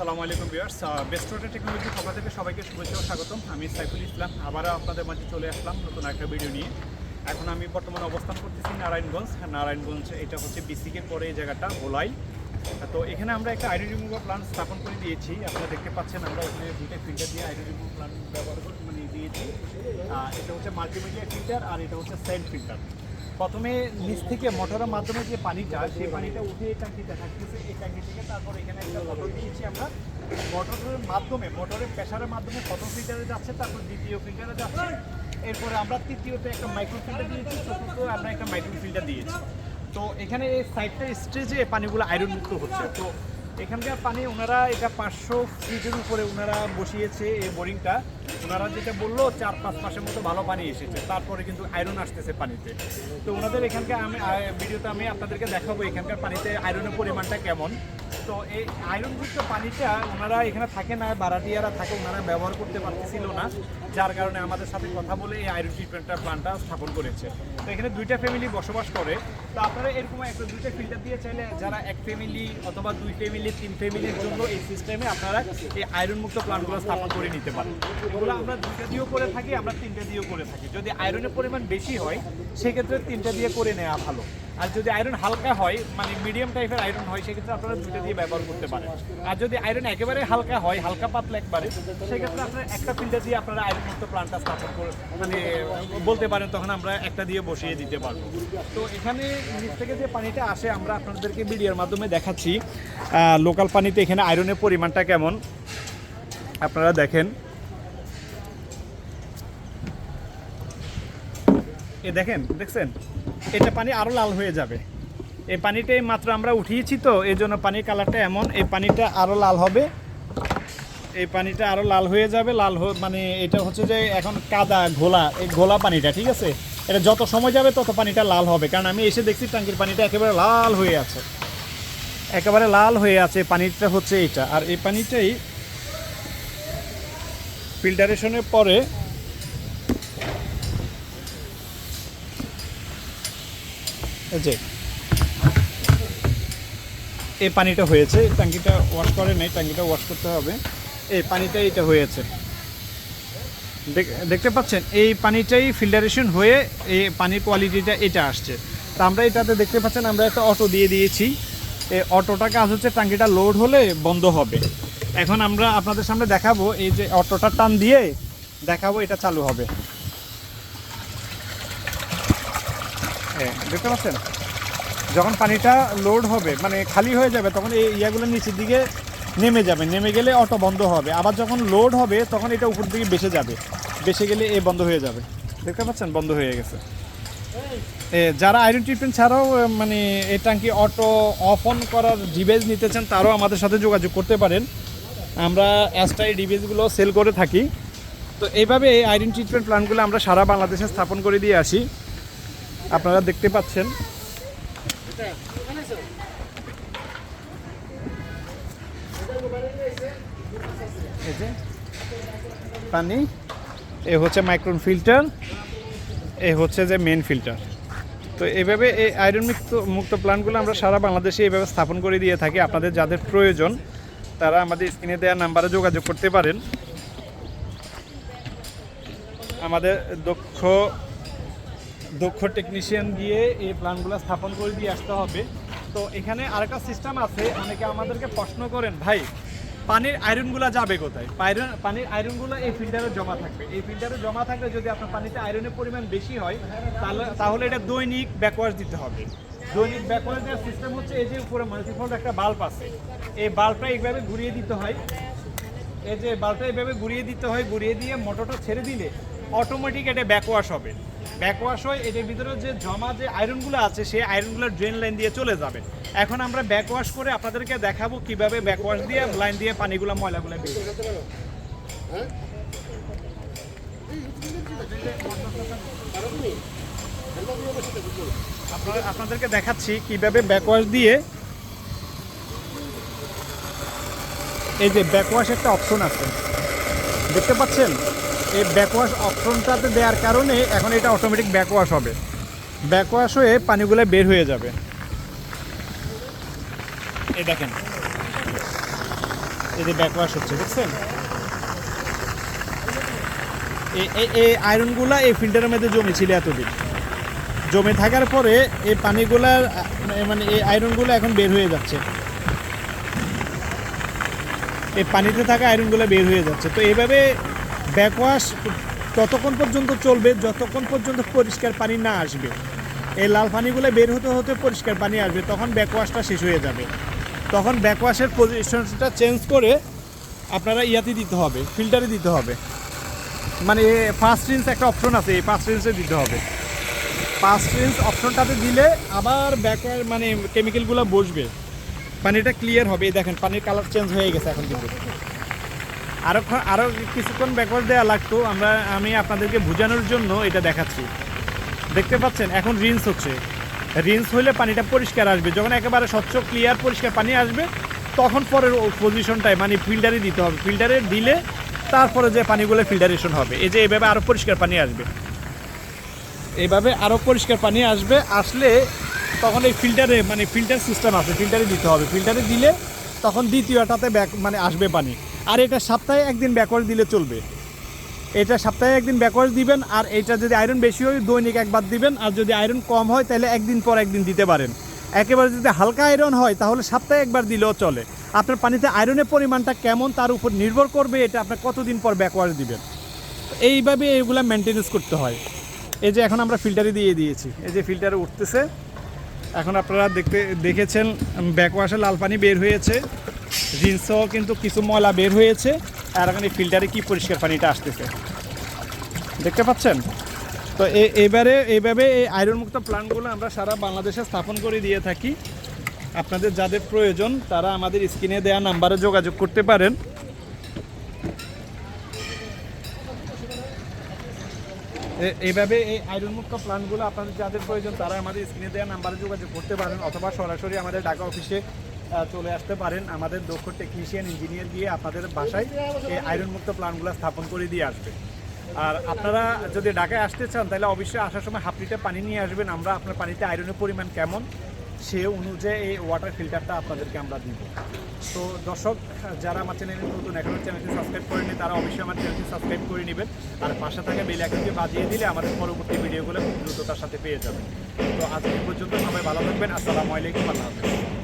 আসসালামু আলাইকুম viewers. বেস্টোটা technology পক্ষ থেকে সবাইকে শুভেচ্ছা ও স্বাগতম। আমি সাইফুল ইসলাম। আবারও আপনাদের মাঝে চলে আসলাম নতুন একটা ভিডিও নিয়ে। এখন আমি বর্তমানে অবস্থান করতেছি নারায়ণগঞ্জ। নারায়ণগঞ্জ, এটা হচ্ছে বিসিকের পরে এই জায়গাটা ওলাই তো এখানে আমরা একটা আইডি রিমুভার প্ল্যান স্থাপন করে দিয়েছি। আপনারা দেখতে পাচ্ছেন, আমরা এখানে দুইটা ফিল্টার দিয়ে আইডি রিমুভ প্ল্যান ব্যবহার করে মানে দিয়েছি। এটা হচ্ছে মাল্টিমিডিয়া ফিল্টার আর এটা হচ্ছে সেন্ট ফিল্টার প্রথমে নিচ থেকে মোটরের মাধ্যমে যে পানিটা, সেই পানিটা উঠে এই ট্যাঙ্কিতে থাকতেছে এই ট্যাঙ্কি থেকে তারপর এখানে একটা মোটর দিয়েছি আমরা। মোটরের মাধ্যমে, মোটরের প্রেশারের মাধ্যমে প্রথম ফিল্টারে যাচ্ছে, তারপর দ্বিতীয় ফিল্টারে যাচ্ছে। এরপরে আমরা তৃতীয়তে একটা মাইক্রো ফিল্টার দিয়েছি, চতুর্থ আমরা একটা মাইক্রো ফিল্টার দিয়েছি। তো এখানে এই সাইডটা স্টেজে পানিগুলো আয়রনমুক্ত হচ্ছে। তো এখানকার পানি ওনারা এটা পাঁচশো ফিটের উপরে ওনারা বসিয়েছে এই বোরিংটা। ওনারা যেটা বলল, চার পাঁচ মাসের মতো ভালো পানি এসেছে। তারপরে কিন্তু আয়রন আসতেছে পানিতে। তো ওনাদের এখানকার আমি ভিডিওতে আমি আপনাদেরকে দেখাবো এখানকার পানিতে আয়রনের পরিমাণটা কেমন। তো এই আয়রনযুক্ত পানিটা ওনারা এখানে থাকে না, বারাটিয়ারা থাকে, ওনারা ব্যবহার করতে পারতেছিল না। যার কারণে আমাদের সাথে কথা বলে এই আয়রন ট্রিটমেন্টটা প্ল্যানটা স্থাপন করেছে। তো এখানে দুইটা ফ্যামিলি বসবাস করে। তো আপনারা এরকম একটা দুইটা ফিল্টার দিয়ে চাইলে যারা এক ফ্যামিলি অথবা দুই ফ্যামিলি তিন ফ্যামিলির জন্য এই সিস্টেমে আপনারা এই আয়রন মুক্ত প্ল্যানগুলো স্থাপন করে নিতে পারেন। এগুলো আমরা দুইটা দিয়েও করে থাকি, আমরা তিনটা দিয়েও করে থাকি। যদি আয়রনের পরিমাণ বেশি হয়, সেক্ষেত্রে তিনটা দিয়ে করে নেওয়া ভালো। আর যদি আয়রন হালকা হয় মানে মিডিয়াম টাইপের আয়রন হয়, সেক্ষেত্রে আপনারা দুইটা দিয়ে ব্যবহার করতে পারেন। আর যদি আয়রন একেবারে হালকা হয়, হালকা পাতলা একবারে, সেক্ষেত্রে আপনারা একটা ফিল্টার দিয়ে আপনারা আয়রন মুক্ত প্ল্যানটা স্থাপন করে মানে বলতে পারেন, তখন আমরা একটা দিয়ে বসিয়ে দিতে পারব। তো এখানে নিচ থেকে যে পানিটা আসে, আমরা আপনাদেরকে মিডিয়ার মাধ্যমে দেখাচ্ছি। লোকাল পানিতে এখানে আয়রনের পরিমাণটা কেমন? আপনারা দেখেন। এ দেখেন, দেখছেন? এটা পানি আরও লাল হয়ে যাবে। এই পানিটাই মাত্র আমরা উঠিয়েছি তো এই জন্য পানির কালারটা এমন, এই পানিটা আরও লাল হবে। এই পানিটা আরও লাল হয়ে যাবে, লাল মানে এটা হচ্ছে যে এখন কাদা ঘোলা, এই ঘোলা পানিটা, ঠিক আছে? এটা যত সময় যাবে তত পানিটা লাল হবে, কারণ আমি এসে দেখছি ট্যাঙ্কির পানিটা একেবারে লাল হয়ে আছে। একেবারে লাল হয়ে আছে পানিটা হচ্ছে এটা। আর এই পানিটাই ফিল্টারেশনের পরে যে এই পানিটা হয়েছে ট্যাঙ্কিটা ওয়াশ করে নেই, ট্যাঙ্কিটা ওয়াশ করতে হবে। এই পানিটা এটা হয়েছে। দেখ- দেখতে পাচ্ছেন, এই পানিটাই ফিল্টারেশন হয়ে এই পানির কোয়ালিটিটা এটা আসছে। তা আমরা এটাতে দেখতে পাচ্ছেন, আমরা একটা অটো দিয়ে দিয়েছি। এই অটোটা কাজ হচ্ছে, ট্যাঙ্কিটা লোড হলে বন্ধ হবে। এখন আমরা আপনাদের সামনে দেখাবো, এই যে অটোটা টান দিয়ে দেখাবো, এটা চালু হবে। হ্যাঁ দেখতে পাচ্ছেন? যখন পানিটা লোড হবে মানে খালি হয়ে যাবে, তখন এই ইয়াগুলো নিচের দিকে নেমে যাবে। নেমে গেলে অটো বন্ধ হবে। আবার যখন লোড হবে, তখন এটা উপর দিকে বেসে যাবে। বেসে গেলে এ বন্ধ হয়ে যাবে। দেখতে পাচ্ছেন? বন্ধ হয়ে গেছে। যারা আয়রন ট্রিটমেন্ট ছাড়াও মানে এই ট্যাঙ্কি অটো অফ অন করার ডিভাইস নিতে চান, তারাও আমাদের সাথে যোগাযোগ করতে পারেন। আমরা অ্যাস্টাই ডিভাইসগুলো সেল করে থাকি। তো এইভাবে এই আয়রন ট্রিটমেন্ট প্ল্যানগুলো আমরা সারা বাংলাদেশে স্থাপন করে দিয়ে আসি। আপনারা দেখতে পাচ্ছেন। পানি, এ হচ্ছে মাইক্রোন ফিল্টার এ হচ্ছে যে মেন ফিল্টার তো এভাবে এই আয়রন মুক্ত মুক্ত প্ল্যান্টগুলো আমরা সারা বাংলাদেশে এইভাবে স্থাপন করে দিয়ে থাকি। আপনাদের যাদের প্রয়োজন, তারা আমাদের স্ক্রিনে দেওয়া নাম্বারে যোগাযোগ করতে পারেন। আমাদের দক্ষ দক্ষ টেকনিশিয়ান দিয়ে এই প্ল্যানগুলো স্থাপন করে দিয়ে আসতে হবে। তো এখানে আরেকটা সিস্টেম আছে, অনেকে আমাদেরকে প্রশ্ন করেন, ভাই, পানির আয়রনগুলো যাবে কোথায়? পাইরন- পানির আয়রনগুলো এই ফিল্টারে জমা থাকবে। এই ফিল্টারে জমা থাকলে যদি আপনার পানিতে আয়রনের পরিমাণ বেশি হয়, তাহলে তাহলে এটা দৈনিক ব্যাকওয়াশ দিতে হবে। দৈনিক ব্যাকওয়াশ দেওয়ার সিস্টেম হচ্ছে এই যে উপরে মাল্টিফোল্ড একটা বাল্ব আছে। এই বাল্বটা এইভাবে ঘুরিয়ে দিতে হয়। এই যে বাল্বটা এইভাবে ঘুরিয়ে দিতে হয়, ঘুরিয়ে দিয়ে মোটরটা ছেড়ে দিলে অটোমেটিক এটা ব্যাকওয়াশ হবে। ব্যাকওয়াশ হয়, এটার ভিতরে যে জমা যে আয়রনগুলো আছে, সেই আয়রনগুলো ড্রেন লাইন দিয়ে চলে যাবে। এখন আমরা ব্যাকওয়াশ করে আপনাদেরকে দেখাবো কীভাবে ব্যাকওয়াশ দিয়ে লাইন দিয়ে পানিগুলো, ময়লাগুলো। আপনাদেরকে দেখাচ্ছি কীভাবে ব্যাকওয়াশ দিয়ে এই যে ব্যাকওয়াশ একটা অপশন আছে। দেখতে পাচ্ছেন? এই ব্যাকওয়াশ অপশনটাতে দেওয়ার কারণে এখন এটা অটোমেটিক ব্যাকওয়াশ হবে। ব্যাকওয়াশ হয়ে পানিগুলো বের হয়ে যাবে। এই দেখেন। এই যে ব্যাকওয়াশ হচ্ছে এই- এই আয়রনগুলা এই ফিল্টারের মধ্যে জমে ছিল এতদিন। জমে থাকার পরে এই পানিগুলার মানে এই আয়রনগুলো এখন বের হয়ে যাচ্ছে। এই পানিতে থাকা আয়রনগুলো বের হয়ে যাচ্ছে। তো এইভাবে ব্যাকওয়াশ ততক্ষণ পর্যন্ত চলবে, যতক্ষণ পর্যন্ত পরিষ্কার পানি না আসবে। এই লাল পানিগুলো বের হতে হতে পরিষ্কার পানি আসবে, তখন ব্যাকওয়াশটা শেষ হয়ে যাবে। তখন ব্যাকওয়াশের পজিশনটা চেঞ্জ করে আপনারা ইয়াতে দিতে হবে, ফিল্টারে দিতে হবে। মানে ফার্স্ট রিন্স একটা অপশন আছে, এই ফার্স্ট রিন্সে দিতে হবে। ফার্স্ট রিন্স অপশনটাতে দিলে আবার ব্যাকওয়ার মানে কেমিক্যালগুলো বসবে। পানিটা ক্লিয়ার হবে দেখেন, পানির কালার চেঞ্জ হয়ে গেছে এখন কিন্তু। আরও খ- আরও কিছুক্ষণ ব্যাকওয়ার্ড দেওয়া লাগতো। আমরা, আমি আপনাদেরকে বোঝানোর জন্য এটা দেখাচ্ছি। দেখতে পাচ্ছেন, এখন রিন্স হচ্ছে। রিন্স হলে পানিটা পরিষ্কার আসবে। যখন একেবারে স্বচ্ছ ক্লিয়ার পরিষ্কার পানি আসবে, তখন পরের পজিশনটায় মানে ফিল্টারে দিতে হবে। ফিল্টারে দিলে তারপরে যে পানিগুলো ফিল্টারেশন হবে। এই যে এইভাবে আরও পরিষ্কার পানি আসবে। এইভাবে আরও পরিষ্কার পানি আসবে। আসলে তখন এই ফিল্টারে মানে ফিল্টার সিস্টেম আছে। ফিল্টারে দিতে হবে। ফিল্টারে দিলে তখন দ্বিতীয়টাতে ব্যাক মানে আসবে পানি। আর এটা সপ্তাহে একদিন ব্যাকওয়ার্ড দিলে চলবে। এটা সপ্তাহে একদিন ব্যাকওয়ার্ড দিবেন আর এটা যদি আয়রন বেশি হয়, দৈনিক একবার দিবেন। আর যদি আয়রন কম হয়, তাহলে একদিন পর একদিন দিতে পারেন। একেবারে যদি হালকা আয়রন হয়, তাহলে সপ্তাহে একবার দিলেও চলে। আপনার পানিতে আয়রনের পরিমাণটা কেমন, তার উপর নির্ভর করবে এটা আপনার কতদিন পর ব্যাকওয়ার্ড দিবেন। এইভাবে এগুলা মেনটেনেন্স করতে হয়। এই যে এখন আমরা ফিল্টারে দিয়ে দিয়েছি। এই যে ফিল্টারে উঠতেছে। এখন আপনারা দেখতে, দেখেছেন ব্যাকওয়াশে লাল পানি বের হয়েছে। জিন্সও কিন্তু কিছু ময়লা বের হয়েছে। আর এখন এই ফিল্টারে কি পরিষ্কার পানিটা আসতেছে? দেখতে পাচ্ছেন? তো এবারে এইভাবে এই আয়রনমুক্ত প্ল্যান্টগুলো আমরা সারা বাংলাদেশে স্থাপন করে দিয়ে থাকি। আপনাদের যাদের প্রয়োজন, তারা আমাদের স্ক্রিনে দেওয়া নাম্বারে যোগাযোগ করতে পারেন। এইভাবে এই আয়রনমুক্ত প্ল্যানগুলো আপনাদের যাদের প্রয়োজন, তারা আমাদের স্ক্রিনে দেওয়া নাম্বারে যোগাযোগ করতে পারেন, অথবা সরাসরি আমাদের ঢাকা অফিসে চলে আসতে পারেন। আমাদের দক্ষ টেকনিশিয়ান ইঞ্জিনিয়ার গিয়ে আপনাদের বাসায় এই আয়রনমুক্ত প্ল্যানগুলো স্থাপন করে দিয়ে আসবে। আর আপনারা যদি ঢাকায় আসতে চান, তাহলে অবশ্যই আসার সময় হাফ লিটার পানি নিয়ে আসবেন। আমরা আপনার পানিতে আয়রনের পরিমাণ কেমন, সে অনুযায়ী এই ওয়াটার ফিল্টারটা আপনাদেরকে আমরা দিব। তো দর্শক, যারা আমার চ্যানেলে নতুন, এখনও চ্যানেলটি সাবস্ক্রাইব করেনি তারা অবশ্যই আমার চ্যানেলটি সাবস্ক্রাইব করে নেবেন। আর পাশে থাকা বেল আইকনটি বাজিয়ে দিলে আমাদের পরবর্তী ভিডিওগুলো খুব দ্রুততার সাথে পেয়ে যাবেন। তো আজকে পর্যন্ত সবাই ভালো থাকবেন। আসসালামু আলাইকুম, আল্লাহ হাফেজ।